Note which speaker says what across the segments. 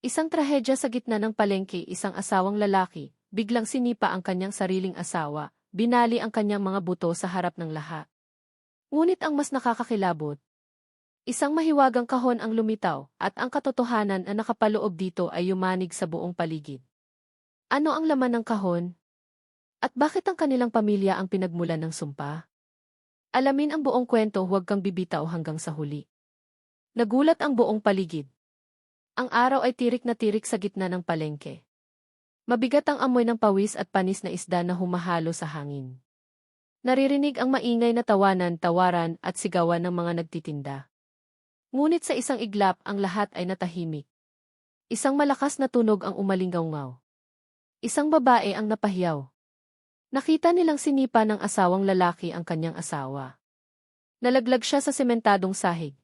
Speaker 1: Isang trahedya sa gitna ng palengke isang asawang lalaki, biglang sinipa ang kanyang sariling asawa, binali ang kanyang mga buto sa harap ng lahat. Ngunit ang mas nakakakilabot, isang mahiwagang kahon ang lumitaw at ang katotohanan na nakapaloob dito ay yumanig sa buong paligid. Ano ang laman ng kahon? At bakit ang kanilang pamilya ang pinagmulan ng sumpa? Alamin ang buong kwento huwag kang bibitaw hanggang sa huli. Nagulat ang buong paligid. Ang araw ay tirik na tirik sa gitna ng palengke. Mabigat ang amoy ng pawis at panis na isda na humahalo sa hangin. Naririnig ang maingay na tawanan, tawaran at sigawan ng mga nagtitinda. Ngunit sa isang iglap ang lahat ay natahimik. Isang malakas na tunog ang umalinggaw Isang babae ang napahiyaw. Nakita nilang sinipa ng asawang lalaki ang kanyang asawa. Nalaglag siya sa sementadong sahig.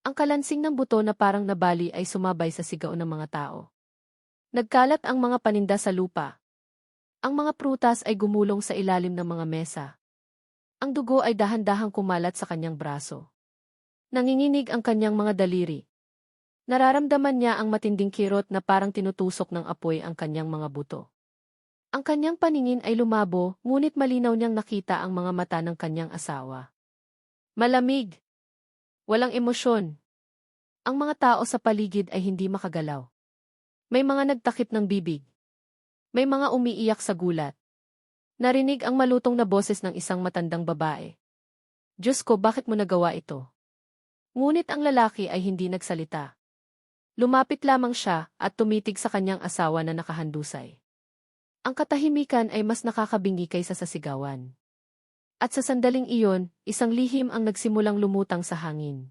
Speaker 1: Ang kalansing ng buto na parang nabali ay sumabay sa sigaw ng mga tao. Nagkalat ang mga paninda sa lupa. Ang mga prutas ay gumulong sa ilalim ng mga mesa. Ang dugo ay dahan-dahang kumalat sa kanyang braso. Nanginginig ang kanyang mga daliri. Nararamdaman niya ang matinding kirot na parang tinutusok ng apoy ang kanyang mga buto. Ang kanyang paningin ay lumabo, ngunit malinaw niyang nakita ang mga mata ng kanyang asawa. Malamig, Walang emosyon. Ang mga tao sa paligid ay hindi makagalaw. May mga nagtakip ng bibig. May mga umiiyak sa gulat. Narinig ang malutong na boses ng isang matandang babae. Diyos ko, bakit mo nagawa ito? Ngunit ang lalaki ay hindi nagsalita. Lumapit lamang siya at tumitig sa kanyang asawa na nakahandusay. Ang katahimikan ay mas nakakabingi kaysa sa sigawan. At sa sandaling iyon, isang lihim ang nagsimulang lumutang sa hangin.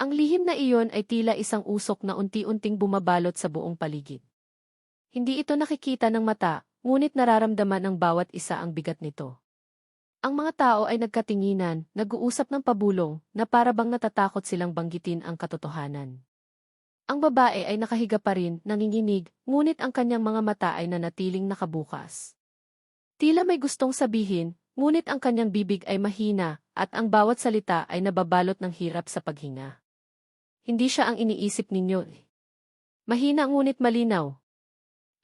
Speaker 1: Ang lihim na iyon ay tila isang usok na unti-unting bumabalot sa buong paligid. Hindi ito nakikita ng mata, ngunit nararamdaman ng bawat isa ang bigat nito. Ang mga tao ay nagkatinginan, nag-uusap ng pabulong, na para bang natatakot silang banggitin ang katotohanan. Ang babae ay nakahiga pa rin, nanginginig, ngunit ang kanyang mga mata ay nanatiling nakabukas. Tila may gustong sabihin, Ngunit ang kanyang bibig ay mahina, at ang bawat salita ay nababalot ng hirap sa paghinga. Hindi siya ang iniisip ninyo. Mahina ngunit malinaw.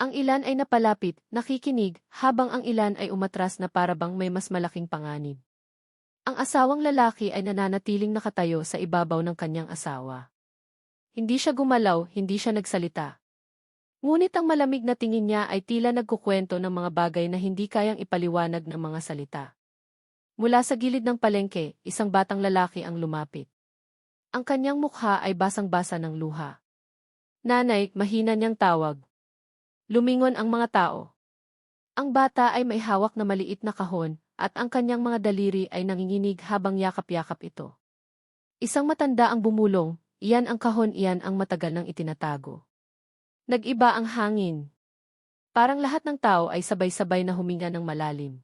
Speaker 1: Ang ilan ay napalapit, nakikinig, habang ang ilan ay umatras na parabang may mas malaking panganib. Ang asawang lalaki ay nananatiling nakatayo sa ibabaw ng kanyang asawa. Hindi siya gumalaw, hindi siya nagsalita. Ngunit ang malamig na tingin niya ay tila nagkukwento ng mga bagay na hindi kayang ipaliwanag ng mga salita. Mula sa gilid ng palengke, isang batang lalaki ang lumapit. Ang kanyang mukha ay basang-basa ng luha. Nanay, mahina niyang tawag. Lumingon ang mga tao. Ang bata ay may hawak na maliit na kahon, at ang kanyang mga daliri ay nanginginig habang yakap-yakap ito. Isang matanda ang bumulong, iyan ang kahon iyan ang matagal nang itinatago. Nag-iba ang hangin. Parang lahat ng tao ay sabay-sabay na huminga ng malalim.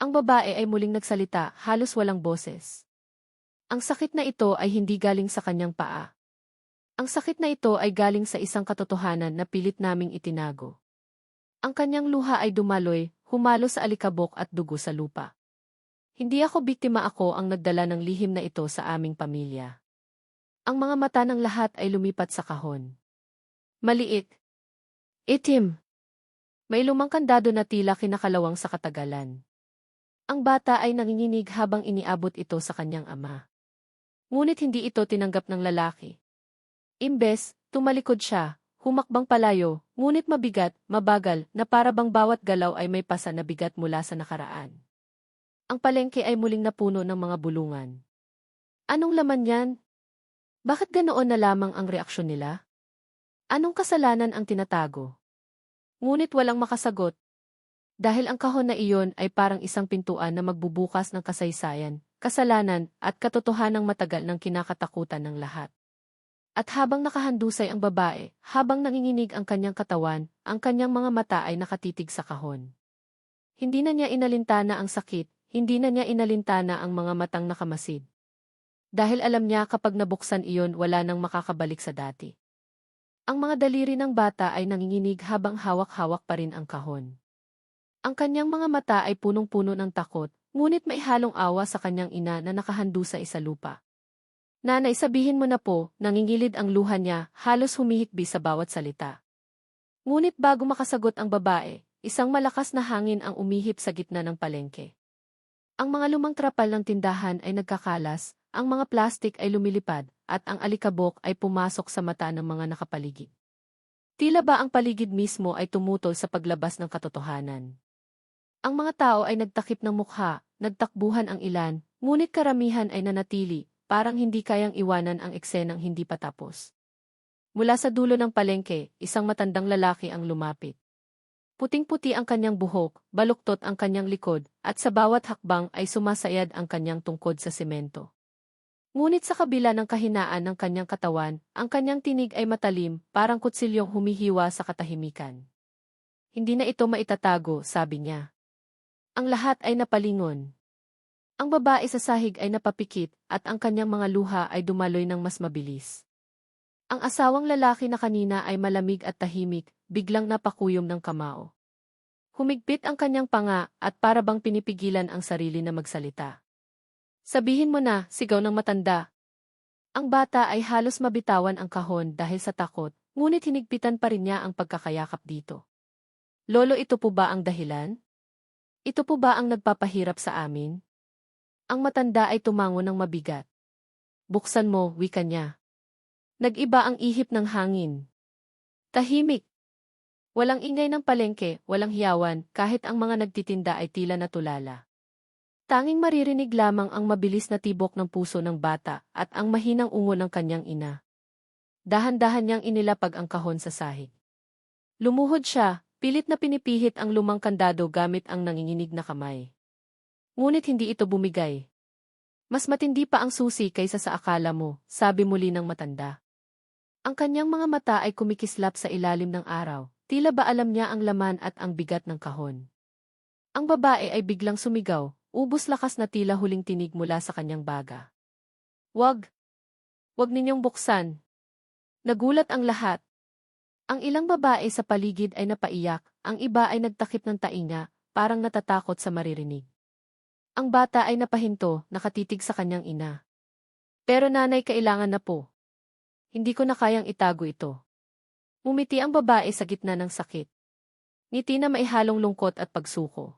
Speaker 1: Ang babae ay muling nagsalita, halos walang boses. Ang sakit na ito ay hindi galing sa kanyang paa. Ang sakit na ito ay galing sa isang katotohanan na pilit naming itinago. Ang kanyang luha ay dumaloy, humalo sa alikabok at dugo sa lupa. Hindi ako biktima ako ang nagdala ng lihim na ito sa aming pamilya. Ang mga mata ng lahat ay lumipat sa kahon. Maliit. Itim. May lumang kandado na tila kinakalawang sa katagalan. Ang bata ay nanginginig habang iniabot ito sa kanyang ama. Ngunit hindi ito tinanggap ng lalaki. Imbes, tumalikod siya, humakbang palayo, ngunit mabigat, mabagal, na para bang bawat galaw ay may pasa na bigat mula sa nakaraan. Ang palengke ay muling napuno ng mga bulungan. Anong laman yan? Bakit ganoon na lamang ang reaksyon nila? Anong kasalanan ang tinatago? Ngunit walang makasagot. Dahil ang kahon na iyon ay parang isang pintuan na magbubukas ng kasaysayan, kasalanan, at katotohanang matagal ng kinakatakutan ng lahat. At habang nakahandusay ang babae, habang nanginginig ang kanyang katawan, ang kanyang mga mata ay nakatitig sa kahon. Hindi na niya inalintana ang sakit, hindi na niya inalintana ang mga matang nakamasid. Dahil alam niya kapag nabuksan iyon wala nang makakabalik sa dati. Ang mga daliri ng bata ay nanginginig habang hawak-hawak pa rin ang kahon. Ang kanyang mga mata ay punong-puno ng takot, ngunit may halong awa sa kanyang ina na nakahandu sa isa lupa. Nanay sabihin mo na po, nangingilid ang luha niya, halos humihikbi sa bawat salita. Ngunit bago makasagot ang babae, isang malakas na hangin ang umihip sa gitna ng palengke. Ang mga lumang trapal ng tindahan ay nagkakalas, ang mga plastik ay lumilipad, at ang alikabok ay pumasok sa mata ng mga nakapaligid. Tila ba ang paligid mismo ay tumutol sa paglabas ng katotohanan? Ang mga tao ay nagtakip ng mukha, nagtakbuhan ang ilan, ngunit karamihan ay nanatili, parang hindi kayang iwanan ang eksenang hindi pa tapos. Mula sa dulo ng palengke, isang matandang lalaki ang lumapit. Puting-puti ang kanyang buhok, baluktot ang kanyang likod, at sa bawat hakbang ay sumasayad ang kanyang tungkod sa semento. Ngunit sa kabila ng kahinaan ng kanyang katawan, ang kanyang tinig ay matalim, parang kutsilyong humihiwa sa katahimikan. Hindi na ito maitatago, sabi niya. Ang lahat ay napalingon. Ang babae sa sahig ay napapikit, at ang kanyang mga luha ay dumaloy ng mas mabilis. Ang asawang lalaki na kanina ay malamig at tahimik, biglang napakuyom ng kamao. Humigpit ang kanyang panga at para bang pinipigilan ang sarili na magsalita. Sabihin mo na, sigaw ng matanda. Ang bata ay halos mabitawan ang kahon dahil sa takot, ngunit hinigpitan pa rin niya ang pagkakayakap dito. Lolo ito po ba ang dahilan? Ito po ba ang nagpapahirap sa amin? Ang matanda ay tumango ng mabigat. Buksan mo, wika niya. Nag-iba ang ihip ng hangin. Tahimik. Walang ingay ng palengke, walang hiyawan, kahit ang mga nagtitinda ay tila natulala. Tanging maririnig lamang ang mabilis na tibok ng puso ng bata at ang mahinang ungo ng kanyang ina. Dahan-dahan niyang inilapag ang kahon sa sahig. Lumuhod siya, pilit na pinipihit ang lumang kandado gamit ang nanginginig na kamay. Ngunit hindi ito bumigay. Mas matindi pa ang susi kaysa sa akala mo, sabi muli ng matanda. Ang kanyang mga mata ay kumikislap sa ilalim ng araw, tila ba alam niya ang laman at ang bigat ng kahon. Ang babae ay biglang sumigaw, ubos lakas na tila huling tinig mula sa kanyang baga. Wag! Wag ninyong buksan! Nagulat ang lahat. Ang ilang babae sa paligid ay napaiyak, ang iba ay nagtakip ng tainga, parang natatakot sa maririnig. Ang bata ay napahinto, nakatitig sa kanyang ina. Pero nanay kailangan na po. Hindi ko na kayang itago ito. Umiti ang babae sa gitna ng sakit. Ngiti na maihalong lungkot at pagsuko.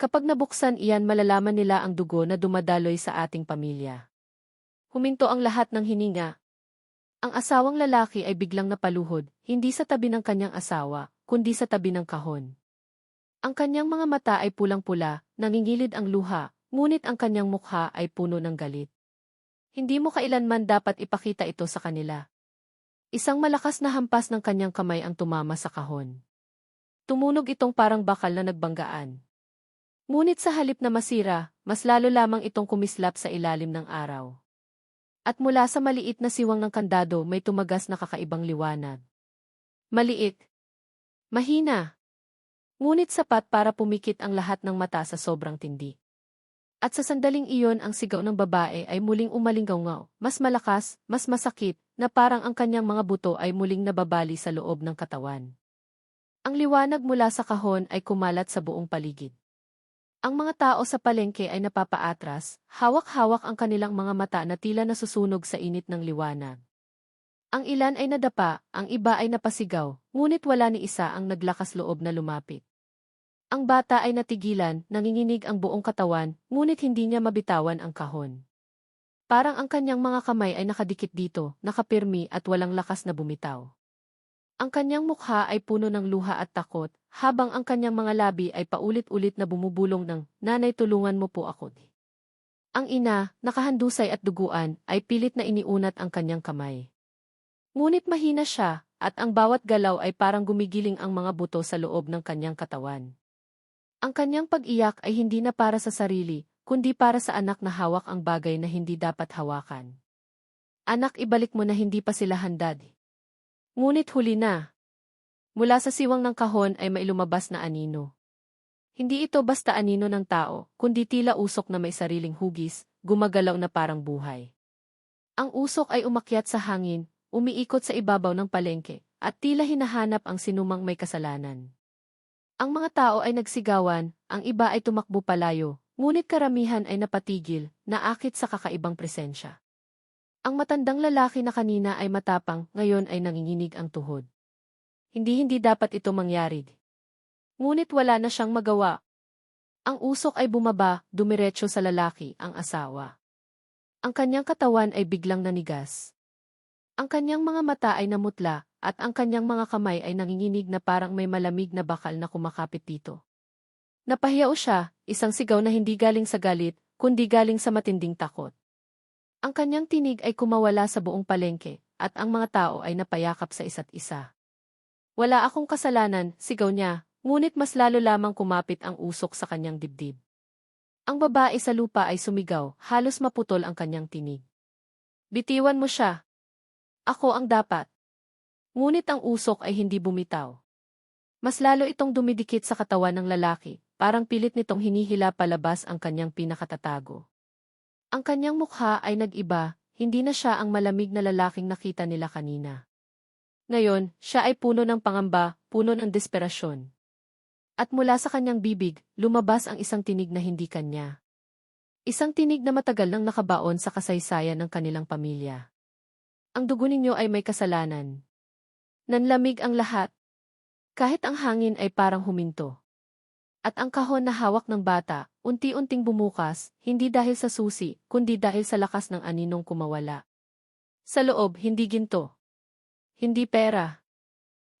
Speaker 1: Kapag nabuksan iyan malalaman nila ang dugo na dumadaloy sa ating pamilya. Huminto ang lahat ng hininga. Ang asawang lalaki ay biglang napaluhod, hindi sa tabi ng kanyang asawa, kundi sa tabi ng kahon. Ang kanyang mga mata ay pulang-pula, nangingilid ang luha, ngunit ang kanyang mukha ay puno ng galit. Hindi mo kailanman dapat ipakita ito sa kanila. Isang malakas na hampas ng kanyang kamay ang tumama sa kahon. Tumunog itong parang bakal na nagbanggaan. Ngunit sa halip na masira, mas lalo lamang itong kumislap sa ilalim ng araw. At mula sa maliit na siwang ng kandado may tumagas na kakaibang liwanag. Maliit. Mahina. Ngunit sapat para pumikit ang lahat ng mata sa sobrang tindi. At sa sandaling iyon ang sigaw ng babae ay muling umalinggaw mas malakas, mas masakit, na parang ang kanyang mga buto ay muling nababali sa loob ng katawan. Ang liwanag mula sa kahon ay kumalat sa buong paligid. Ang mga tao sa palengke ay napapaatras, hawak-hawak ang kanilang mga mata na tila nasusunog sa init ng liwanag. Ang ilan ay nadapa, ang iba ay napasigaw, ngunit wala ni isa ang naglakas loob na lumapit. Ang bata ay natigilan, nanginginig ang buong katawan, ngunit hindi niya mabitawan ang kahon. Parang ang kanyang mga kamay ay nakadikit dito, nakapirmi at walang lakas na bumitaw. Ang kanyang mukha ay puno ng luha at takot, habang ang kanyang mga labi ay paulit-ulit na bumubulong ng, Nanay tulungan mo po ako. Ang ina, nakahandusay at duguan, ay pilit na iniunat ang kanyang kamay. Ngunit mahina siya, at ang bawat galaw ay parang gumigiling ang mga buto sa loob ng kanyang katawan. Ang kanyang pag-iyak ay hindi na para sa sarili, kundi para sa anak na hawak ang bagay na hindi dapat hawakan. Anak ibalik mo na hindi pa sila handad. Ngunit huli na. Mula sa siwang ng kahon ay mailumabas na anino. Hindi ito basta anino ng tao, kundi tila usok na may sariling hugis, gumagalaw na parang buhay. Ang usok ay umakyat sa hangin, umiikot sa ibabaw ng palengke, at tila hinahanap ang sinumang may kasalanan. Ang mga tao ay nagsigawan, ang iba ay tumakbo palayo, ngunit karamihan ay napatigil, naakit sa kakaibang presensya. Ang matandang lalaki na kanina ay matapang, ngayon ay nanginginig ang tuhod. Hindi-hindi dapat ito mangyari. Ngunit wala na siyang magawa. Ang usok ay bumaba, dumiretso sa lalaki, ang asawa. Ang kanyang katawan ay biglang nanigas. Ang kanyang mga mata ay namutla, at ang kanyang mga kamay ay nanginginig na parang may malamig na bakal na kumakapit dito. Napahiyaw siya, isang sigaw na hindi galing sa galit, kundi galing sa matinding takot. Ang kanyang tinig ay kumawala sa buong palengke, at ang mga tao ay napayakap sa isa't isa. Wala akong kasalanan, sigaw niya, ngunit mas lalo lamang kumapit ang usok sa kanyang dibdib. Ang babae sa lupa ay sumigaw, halos maputol ang kanyang tinig. Bitiwan mo siya. Ako ang dapat. Ngunit ang usok ay hindi bumitaw. Mas lalo itong dumidikit sa katawan ng lalaki, parang pilit nitong hinihila palabas ang kanyang pinakatatago. Ang kanyang mukha ay nag-iba, hindi na siya ang malamig na lalaking nakita nila kanina. Ngayon, siya ay puno ng pangamba, puno ng desperasyon. At mula sa kanyang bibig, lumabas ang isang tinig na hindi kanya. Isang tinig na matagal nang nakabaon sa kasaysayan ng kanilang pamilya. Ang dugo ninyo ay may kasalanan. Nanlamig ang lahat. Kahit ang hangin ay parang huminto. At ang kahon na hawak ng bata, unti-unting bumukas, hindi dahil sa susi, kundi dahil sa lakas ng aninong kumawala. Sa loob, hindi ginto. Hindi pera.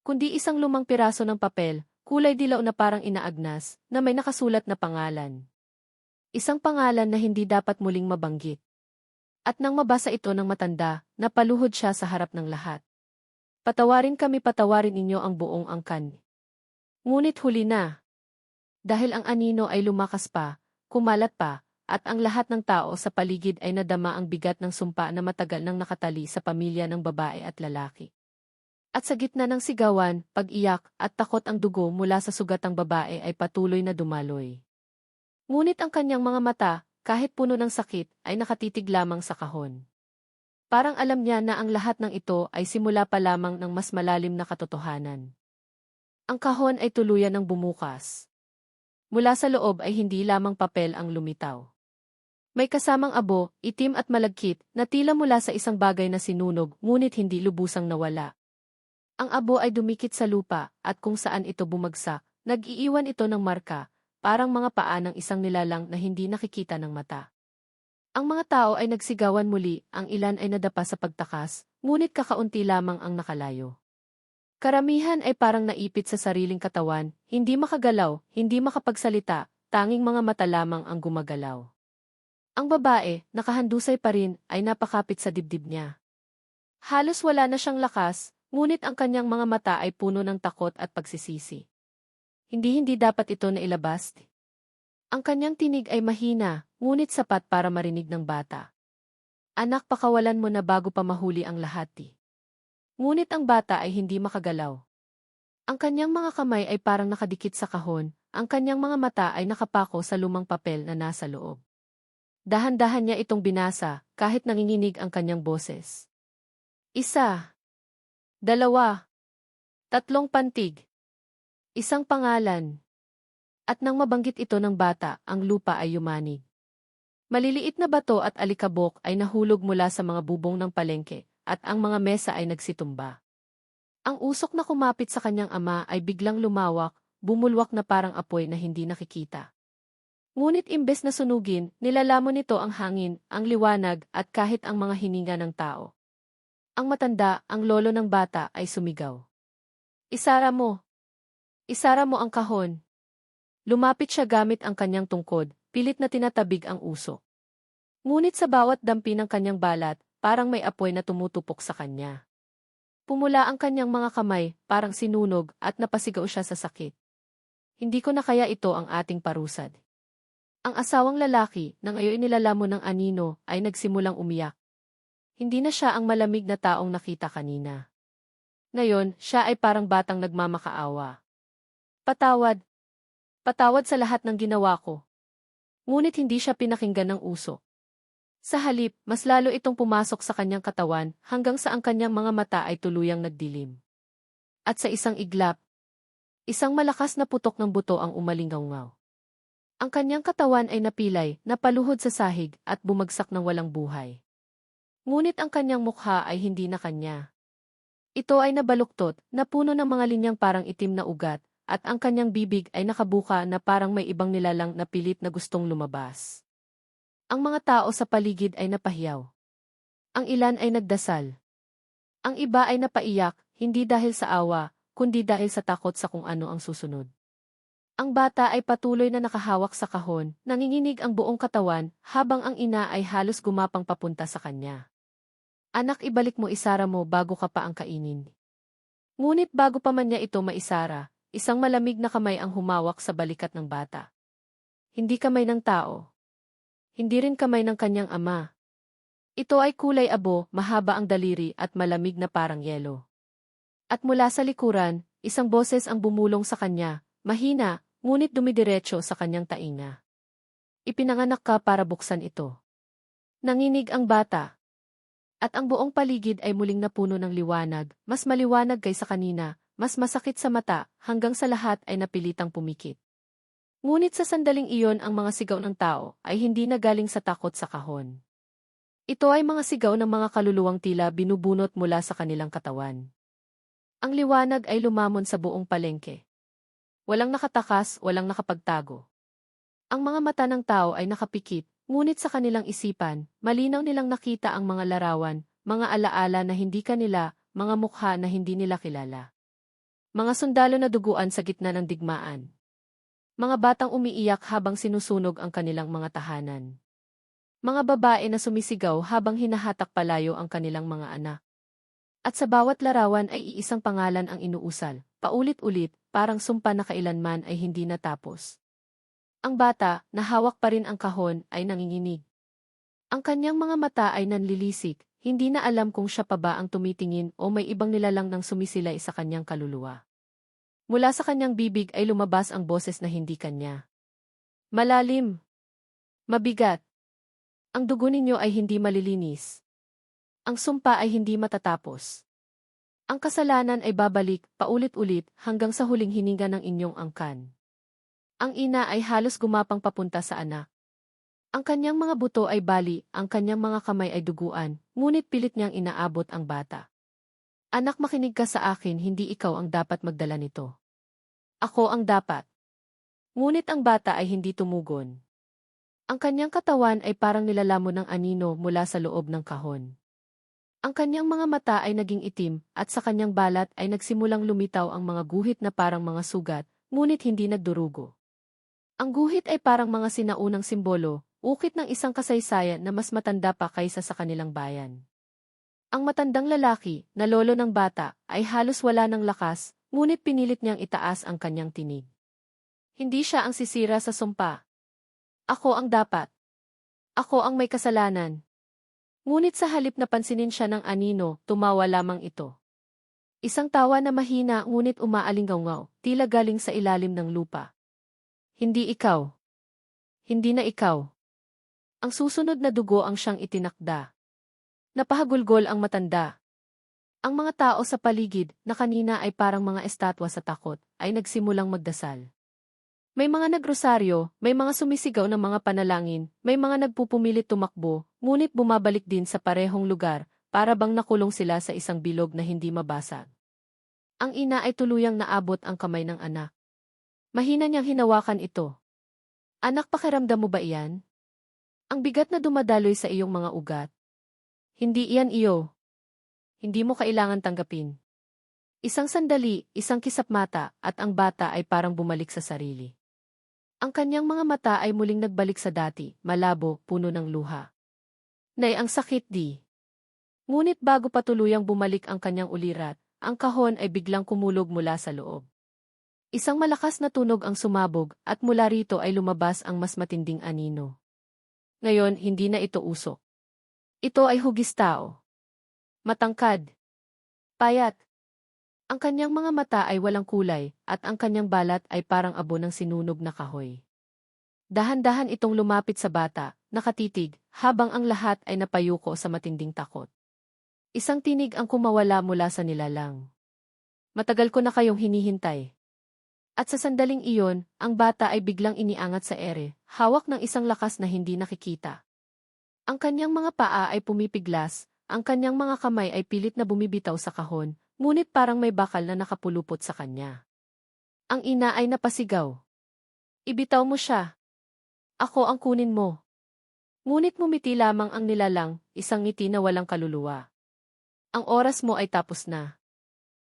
Speaker 1: Kundi isang lumang piraso ng papel, kulay dilaw na parang inaagnas, na may nakasulat na pangalan. Isang pangalan na hindi dapat muling mabanggit. At nang mabasa ito ng matanda, napaluhod siya sa harap ng lahat. Patawarin kami patawarin inyo ang buong angkan. Ngunit huli na. Dahil ang anino ay lumakas pa, kumalat pa, at ang lahat ng tao sa paligid ay nadama ang bigat ng sumpa na matagal nang nakatali sa pamilya ng babae at lalaki. At sa gitna ng sigawan, pag-iyak, at takot ang dugo mula sa sugatang babae ay patuloy na dumaloy. Ngunit ang kanyang mga mata, kahit puno ng sakit, ay nakatitig lamang sa kahon. Parang alam niya na ang lahat ng ito ay simula pa lamang ng mas malalim na katotohanan. Ang kahon ay tuluyan ng bumukas. Mula sa loob ay hindi lamang papel ang lumitaw. May kasamang abo, itim at malagkit, na tila mula sa isang bagay na sinunog, ngunit hindi lubusang nawala. Ang abo ay dumikit sa lupa, at kung saan ito bumagsak, nag-iiwan ito ng marka, parang mga paa ng isang nilalang na hindi nakikita ng mata. Ang mga tao ay nagsigawan muli, ang ilan ay nadapa sa pagtakas, ngunit kakaunti lamang ang nakalayo. Karamihan ay parang naipit sa sariling katawan, hindi makagalaw, hindi makapagsalita, tanging mga mata lamang ang gumagalaw. Ang babae, nakahandusay pa rin, ay napakapit sa dibdib niya. Halos wala na siyang lakas, Ngunit ang kanyang mga mata ay puno ng takot at pagsisisi. Hindi-hindi dapat ito na ilabas. Ang kanyang tinig ay mahina, ngunit sapat para marinig ng bata. Anak pakawalan mo na bago pa mahuli ang lahat. Ngunit ang bata ay hindi makagalaw. Ang kanyang mga kamay ay parang nakadikit sa kahon, ang kanyang mga mata ay nakapako sa lumang papel na nasa loob. Dahan-dahan niya itong binasa, kahit nanginginig ang kanyang boses. Isa, Dalawa. Tatlong pantig. Isang pangalan. At nang mabanggit ito ng bata, ang lupa ay yumanig. Maliliit na bato at alikabok ay nahulog mula sa mga bubong ng palengke, at ang mga mesa ay nagsitumba. Ang usok na kumapit sa kanyang ama ay biglang lumawak, bumulwak na parang apoy na hindi nakikita. Ngunit imbes na sunugin, nilalamon nito ang hangin, ang liwanag, at kahit ang mga hininga ng tao. Ang matanda, ang lolo ng bata, ay sumigaw. Isara mo. Isara mo ang kahon. Lumapit siya gamit ang kanyang tungkod, pilit na tinatabig ang uso. Ngunit sa bawat dampi ng kanyang balat, parang may apoy na tumutupok sa kanya. Pumula ang kanyang mga kamay, parang sinunog, at napasigaw siya sa sakit. Hindi ko na kaya ito ang ating parusad. Ang asawang lalaki, nang ayoy nilalamon ng anino, ay nagsimulang umiyak. Hindi na siya ang malamig na taong nakita kanina. Ngayon, siya ay parang batang nagmamakaawa. Patawad. Patawad sa lahat ng ginawa ko. Ngunit hindi siya pinakinggan ng uso. Sa halip, mas lalo itong pumasok sa kanyang katawan hanggang sa ang kanyang mga mata ay tuluyang nagdilim. At sa isang iglap, isang malakas na putok ng buto ang umalingaw Ang kanyang katawan ay napilay, napaluhod sa sahig, at bumagsak ng walang buhay. Ngunit ang kanyang mukha ay hindi na kanya. Ito ay nabaluktot, na puno ng mga linyang parang itim na ugat, at ang kanyang bibig ay nakabuka na parang may ibang nilalang na pilit na gustong lumabas. Ang mga tao sa paligid ay napahiyaw. Ang ilan ay nagdasal. Ang iba ay napaiyak, hindi dahil sa awa, kundi dahil sa takot sa kung ano ang susunod. Ang bata ay patuloy na nakahawak sa kahon, nanginginig ang buong katawan, habang ang ina ay halos gumapang papunta sa kanya. Anak ibalik mo isara mo bago ka pa ang kainin. Ngunit bago pa man niya ito maisara, isang malamig na kamay ang humawak sa balikat ng bata. Hindi kamay ng tao. Hindi rin kamay ng kanyang ama. Ito ay kulay abo, mahaba ang daliri at malamig na parang yelo. At mula sa likuran, isang boses ang bumulong sa kanya, mahina, ngunit dumidiretso sa kanyang tainga. Ipinanganak ka para buksan ito. Nanginig ang bata, at ang buong paligid ay muling napuno ng liwanag, mas maliwanag kaysa kanina, mas masakit sa mata, hanggang sa lahat ay napilitang pumikit. Ngunit sa sandaling iyon ang mga sigaw ng tao ay hindi na galing sa takot sa kahon. Ito ay mga sigaw ng mga kaluluwang tila binubunot mula sa kanilang katawan. Ang liwanag ay lumamon sa buong palengke. Walang nakatakas, walang nakapagtago. Ang mga mata ng tao ay nakapikit, Ngunit sa kanilang isipan, malinaw nilang nakita ang mga larawan, mga alaala na hindi kanila, mga mukha na hindi nila kilala. Mga sundalo na duguan sa gitna ng digmaan. Mga batang umiiyak habang sinusunog ang kanilang mga tahanan. Mga babae na sumisigaw habang hinahatak palayo ang kanilang mga anak. At sa bawat larawan ay iisang pangalan ang inuusal, paulit-ulit, parang sumpa na kailanman ay hindi natapos. Ang bata, na hawak pa rin ang kahon, ay nanginginig. Ang kanyang mga mata ay nanlilisik, hindi na alam kung siya pa ba ang tumitingin o may ibang nilalang nang sumisilay sa kanyang kaluluwa. Mula sa kanyang bibig ay lumabas ang boses na hindi kanya. Malalim. Mabigat. Ang dugo ninyo ay hindi malilinis. Ang sumpa ay hindi matatapos. Ang kasalanan ay babalik, paulit-ulit, hanggang sa huling hininga ng inyong angkan. Ang ina ay halos gumapang papunta sa anak. Ang kanyang mga buto ay bali, ang kanyang mga kamay ay duguan, ngunit pilit niyang inaabot ang bata. Anak makinig ka sa akin, hindi ikaw ang dapat magdala nito. Ako ang dapat. Ngunit ang bata ay hindi tumugon. Ang kanyang katawan ay parang nilalamon ng anino mula sa loob ng kahon. Ang kanyang mga mata ay naging itim, at sa kanyang balat ay nagsimulang lumitaw ang mga guhit na parang mga sugat, ngunit hindi nagdurugo. Ang guhit ay parang mga sinaunang simbolo, ukit ng isang kasaysayan na mas matanda pa kaysa sa kanilang bayan. Ang matandang lalaki, na lolo ng bata, ay halos wala ng lakas, ngunit pinilit niyang itaas ang kanyang tinig. Hindi siya ang sisira sa sumpa. Ako ang dapat. Ako ang may kasalanan. Ngunit sa halip na pansinin siya ng anino, tumawa lamang ito. Isang tawa na mahina ngunit umaalingaw tila galing sa ilalim ng lupa. Hindi ikaw. Hindi na ikaw. Ang susunod na dugo ang siyang itinakda. Napahagulgol ang matanda. Ang mga tao sa paligid, na kanina ay parang mga estatwa sa takot, ay nagsimulang magdasal. May mga nagrosaryo, may mga sumisigaw ng mga panalangin, may mga nagpupumilit tumakbo, ngunit bumabalik din sa parehong lugar, para bang nakulong sila sa isang bilog na hindi mabasag. Ang ina ay tuluyang naabot ang kamay ng anak. Mahina niyang hinawakan ito. Anak pakiramdam mo ba iyan? Ang bigat na dumadaloy sa iyong mga ugat. Hindi iyan iyo. Hindi mo kailangan tanggapin. Isang sandali, isang kisap mata, at ang bata ay parang bumalik sa sarili. Ang kanyang mga mata ay muling nagbalik sa dati, malabo, puno ng luha. Nay, ang sakit di. Ngunit bago pa tuluyang bumalik ang kanyang ulirat, ang kahon ay biglang kumulog mula sa loob. Isang malakas na tunog ang sumabog at mula rito ay lumabas ang mas matinding anino. Ngayon, hindi na ito usok. Ito ay hugis tao. Matangkad. Payat. Ang kanyang mga mata ay walang kulay at ang kanyang balat ay parang abo ng sinunog na kahoy. Dahan-dahan itong lumapit sa bata, nakatitig, habang ang lahat ay napayuko sa matinding takot. Isang tinig ang kumawala mula sa nilalang. Matagal ko na kayong hinihintay. At sa sandaling iyon, ang bata ay biglang iniangat sa ere, hawak ng isang lakas na hindi nakikita. Ang kanyang mga paa ay pumipiglas, ang kanyang mga kamay ay pilit na bumibitaw sa kahon, ngunit parang may bakal na nakapulupot sa kanya. Ang ina ay napasigaw. Ibitaw mo siya. Ako ang kunin mo. Ngunit mumiti lamang ang nilalang, isang ngiti na walang kaluluwa. Ang oras mo ay tapos na.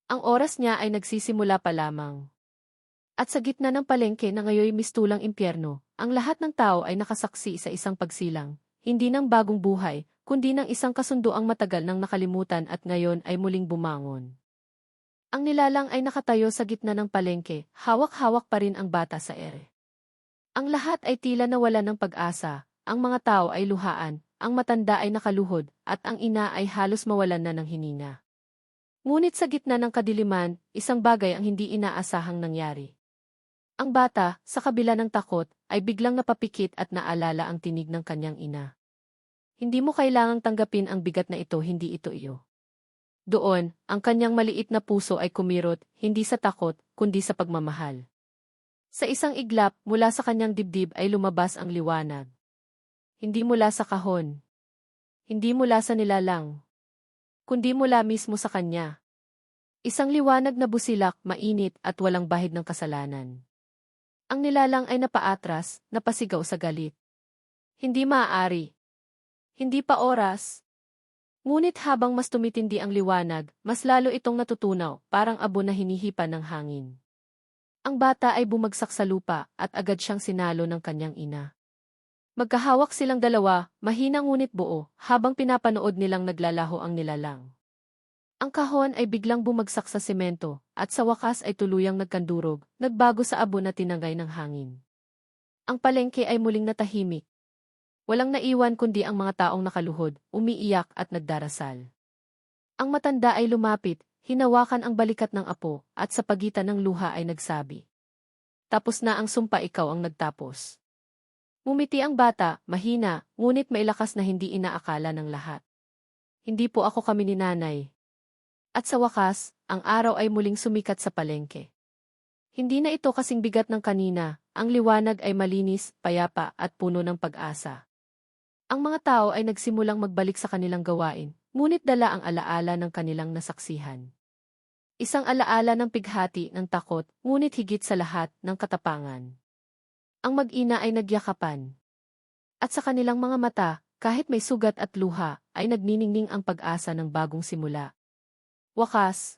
Speaker 1: Ang oras niya ay nagsisimula pa lamang. At sa gitna ng palengke na ngayoy mistulang impyerno, ang lahat ng tao ay nakasaksi sa isang pagsilang, hindi ng bagong buhay, kundi ng isang kasunduang matagal nang nakalimutan at ngayon ay muling bumangon. Ang nilalang ay nakatayo sa gitna ng palengke, hawak-hawak pa rin ang bata sa ere. Ang lahat ay tila nawala ng pag-asa, ang mga tao ay luhaan, ang matanda ay nakaluhod, at ang ina ay halos mawalan na ng hinina. Ngunit sa gitna ng kadiliman, isang bagay ang hindi inaasahang nangyari. Ang bata, sa kabila ng takot, ay biglang napapikit at naalala ang tinig ng kanyang ina. Hindi mo kailangang tanggapin ang bigat na ito, hindi ito iyo. Doon, ang kanyang maliit na puso ay kumirot, hindi sa takot, kundi sa pagmamahal. Sa isang iglap, mula sa kanyang dibdib ay lumabas ang liwanag. Hindi mula sa kahon. Hindi mula sa nilalang. Kundi mula mismo sa kanya. Isang liwanag na busilak, mainit at walang bahid ng kasalanan. Ang nilalang ay napaatras, napasigaw sa galit. Hindi maaari. Hindi pa oras. Ngunit habang mas tumitindi ang liwanag, mas lalo itong natutunaw, parang abo na hinihipan ng hangin. Ang bata ay bumagsak sa lupa at agad siyang sinalo ng kanyang ina. Magkahawak silang dalawa, mahina ngunit buo, habang pinapanood nilang naglalaho ang nilalang. Ang kahon ay biglang bumagsak sa semento, at sa wakas ay tuluyang nagkandurog, nagbago sa abo na tinangay ng hangin. Ang palengke ay muling natahimik, Walang naiwan kundi ang mga taong nakaluhod, umiiyak at nagdarasal. Ang matanda ay lumapit, hinawakan ang balikat ng apo, at sa pagitan ng luha ay nagsabi. Tapos na ang sumpa ikaw ang nagtapos. Mumiti ang bata, mahina, ngunit mailakas na hindi inaakala ng lahat. Hindi po ako kami ni nanay. At sa wakas, ang araw ay muling sumikat sa palengke. Hindi na ito kasing bigat ng kanina, ang liwanag ay malinis, payapa at puno ng pag-asa. Ang mga tao ay nagsimulang magbalik sa kanilang gawain, ngunit dala ang alaala ng kanilang nasaksihan. Isang alaala ng pighati ng takot, ngunit higit sa lahat ng katapangan. Ang mag-ina ay nagyakapan. At sa kanilang mga mata, kahit may sugat at luha, ay nagniningning ang pag-asa ng bagong simula. Wakas,